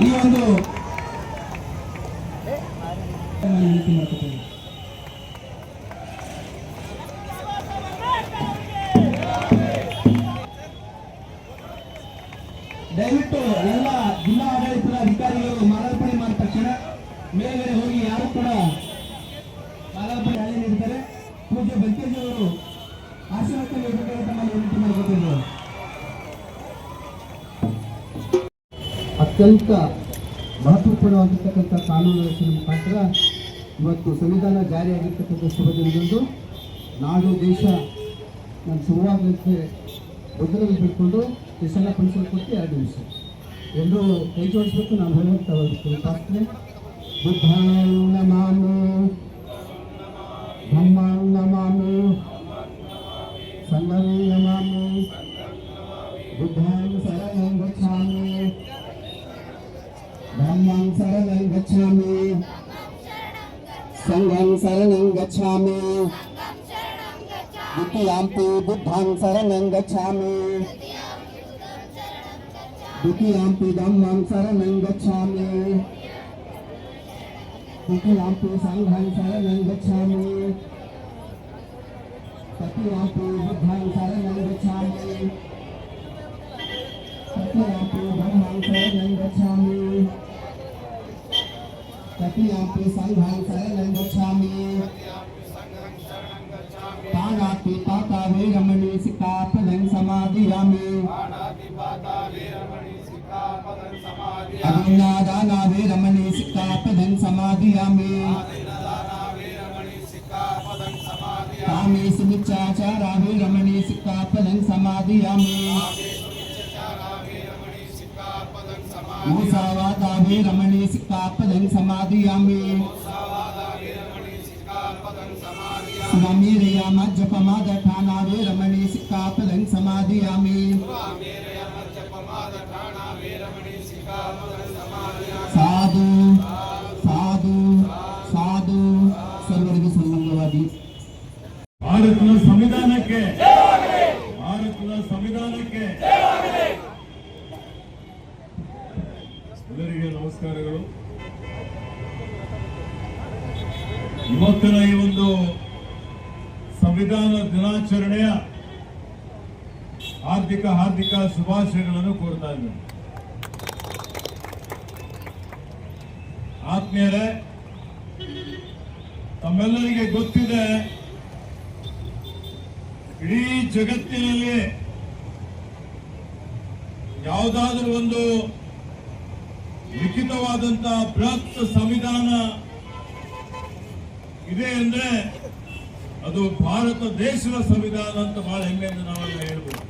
ಈ ಒಂದು ದಯವಿಟ್ಟು ಎಲ್ಲ ಜಿಲ್ಲಾ ಆಡಳಿತದ ಅಧಿಕಾರಿಗಳು ಮಾಲಾರ್ಪಣೆ ಮಾಡಿದ ತಕ್ಷಣ ಮೇಲ್ಗಡೆ ಹೋಗಿ ಯಾರು ಕೂಡ ಮಾಲಾರ್ಪಣೆ ನೀಡ್ತಾರೆ ಪೂಜ್ಯ ಬಂಕೇಜಿಯವರು ಆಶೀರ್ವಾದ ನೀಡಬೇಕಾದ ಅತ್ಯಂತ ಮಹತ್ವಪೂರ್ಣವಾಗಿರ್ತಕ್ಕಂಥ ಕಾನೂನು ರಚನೆ ಮುಖಾಂತರ ಇವತ್ತು ಸಂವಿಧಾನ ಜಾರಿಯಾಗಿರ್ತಕ್ಕಂಥ ಶುಭ ದಿನದಂದು ನಾಡು, ದೇಶ ನನ್ನ ಶುಭವಾಗಲಿಕ್ಕೆ ಮೊದಲಲ್ಲಿ ಬಿಟ್ಕೊಂಡು ಹೆಸರನ್ನ ಪರಿಸರ ಕೊಟ್ಟು ಎರಡು ನಿಮಿಷ. ಎಲ್ಲರೂ ಕೈ ಜೋಡಿಸ್ಬೇಕು, ನಾನು ಹೇಳುವಂಥ ಪ್ರಾರ್ಥನೆ ಬುದ್ಧ ನಮಾಮಿ धम्मं शरणं गच्छामि। सङ्घं शरणं गच्छामि। द्वितीयाम्पि बुद्धं शरणं गच्छामि। द्वितीयाम्पि धम्मं शरणं गच्छामि। द्वितीयाम्पि सङ्घं शरणं गच्छामि। तृतीयाम्पि बुद्धं शरणं गच्छामि। तृतीयाम्पि धम्मं शरणं गच्छामि। तृतीयाम्पि सङ्घं शरणं गच्छामि पाणाति पाता वेरमणि सिक्खापदं समादयामि अभिन्नादाना वेरमणि सिक्खापदं समादयामि कामेषु मिच्छाचारा वेरमणि सिक्खापदं समादयामि मूसावादाभि रमणी सिक्कापदं समाधियामि। सुरामीरया मज्जपमादठानाभि रमणी सिक्कापदं समाधियामि। ಎಲ್ಲರಿಗೆ ನಮಸ್ಕಾರಗಳು. ಇವತ್ತಿನ ಈ ಒಂದು ಸಂವಿಧಾನ ದಿನಾಚರಣೆಯ ಹಾರ್ದಿಕ ಹಾರ್ದಿಕ ಶುಭಾಶಯಗಳನ್ನು ಕೋರ್ತಾ ಇದ್ದೇನೆ. ಆತ್ಮೀಯರೇ, ತಮ್ಮೆಲ್ಲರಿಗೆ ಗೊತ್ತಿದೆ, ಇಡೀ ಜಗತ್ತಿನಲ್ಲಿ ಯಾವುದಾದ್ರೂ ಒಂದು ಲಿಖಿತವಾದಂತ ಬೃಹತ್ ಸಂವಿಧಾನ ಇದೆ ಅಂದ್ರೆ ಅದು ಭಾರತ ದೇಶದ ಸಂವಿಧಾನ ಅಂತ ಬಹಳ ಹೆಮ್ಮೆಯಿಂದ ನಾವೆಲ್ಲ ಹೇಳ್ಬೋದು.